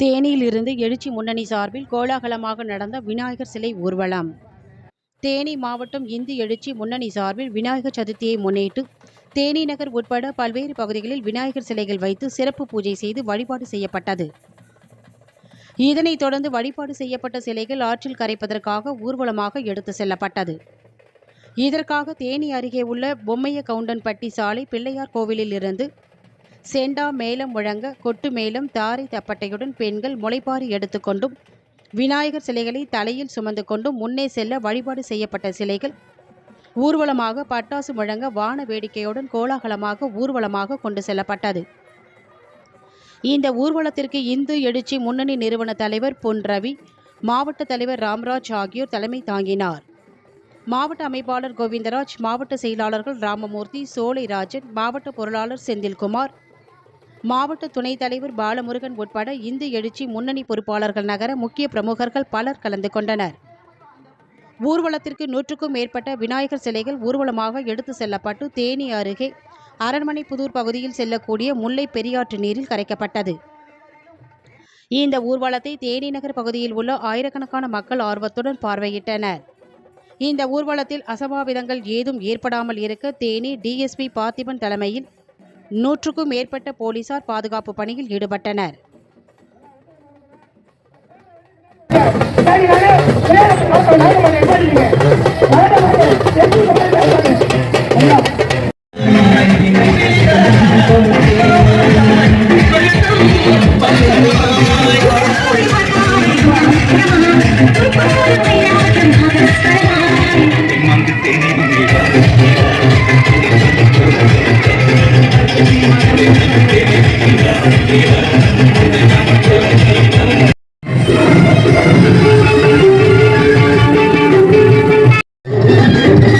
தேனியிலிருந்து எழுச்சி முன்னணி சார்பில் கோலாகலமாக நடந்த விநாயகர் சிலை ஊர்வலம். தேனி மாவட்டம் இந்து எழுச்சி முன்னணி சார்பில் விநாயகர் சதுர்த்தியை முன்னிட்டு தேனி நகர் உட்பட பல்வேறு பகுதிகளில் விநாயகர் சிலைகள் வைத்து சிறப்பு பூஜை செய்து வழிபாடு செய்யப்பட்டது. இதனைத் தொடர்ந்து வழிபாடு செய்யப்பட்ட சிலைகள் ஆற்றில் கரைப்பதற்காக ஊர்வலமாக எடுத்து செல்லப்பட்டது. இதற்காக தேனி அருகே உள்ள பொம்மைய கவுண்டன்பட்டி சாலை பிள்ளையார் கோவிலில் இருந்து செண்டா மேளம் முழங்க கொட்டு மேளம் தாரை தப்பட்டையுடன் பெண்கள் முளைப்பாரி எடுத்துக்கொண்டும் விநாயகர் சிலைகளை தலையில் சுமந்து கொண்டும் முன்னே செல்ல வழிபாடு செய்யப்பட்ட சிலைகள். ஊர்வலமாக பட்டாசு முழங்க வான வேடிக்கையுடன் கோலாகலமாக ஊர்வலமாக கொண்டு செல்லப்பட்டது. இந்த ஊர்வலத்திற்கு இந்து எழுச்சி முன்னணி நிறுவன தலைவர் பொன் ரவி மாவட்ட தலைவர் ராம்ராஜ் ஆகியோர் தலைமை தாங்கினார். மாவட்ட அமைப்பாளர் கோவிந்தராஜ் மாவட்ட செயலாளர்கள் ராமமூர்த்தி சோலை ராஜன் மாவட்ட பொருளாளர் செந்தில்குமார் மாவட்ட துணைத் தலைவர் பாலமுருகன் உட்பட இந்து எழுச்சி முன்னணி பொறுப்பாளர்கள் நகர முக்கிய பிரமுகர்கள் பலர் கலந்து கொண்டனர். ஊர்வலத்திற்கு நூற்றுக்கும் மேற்பட்ட விநாயகர் சிலைகள் ஊர்வலமாக எடுத்து செல்லப்பட்டு தேனி அருகே அரண்மனை புதூர் பகுதியில் செல்லக்கூடிய முல்லை பெரியாற்று நீரில் கரைக்கப்பட்டது. இந்த ஊர்வலத்தை தேனி நகர் பகுதியில் உள்ள ஆயிரக்கணக்கான மக்கள் ஆர்வத்துடன் பார்வையிட்டனர். இந்த ஊர்வலத்தில் அசம்பாவிதங்கள் ஏதும் ஏற்படாமல் இருக்க தேனி டிஎஸ்பி பார்த்திபன் தலைமையில் நூற்றுக்கும் மேற்பட்ட போலீசார் பாதுகாப்பு பணியில் ஈடுபட்டனர். தென்மாங்கு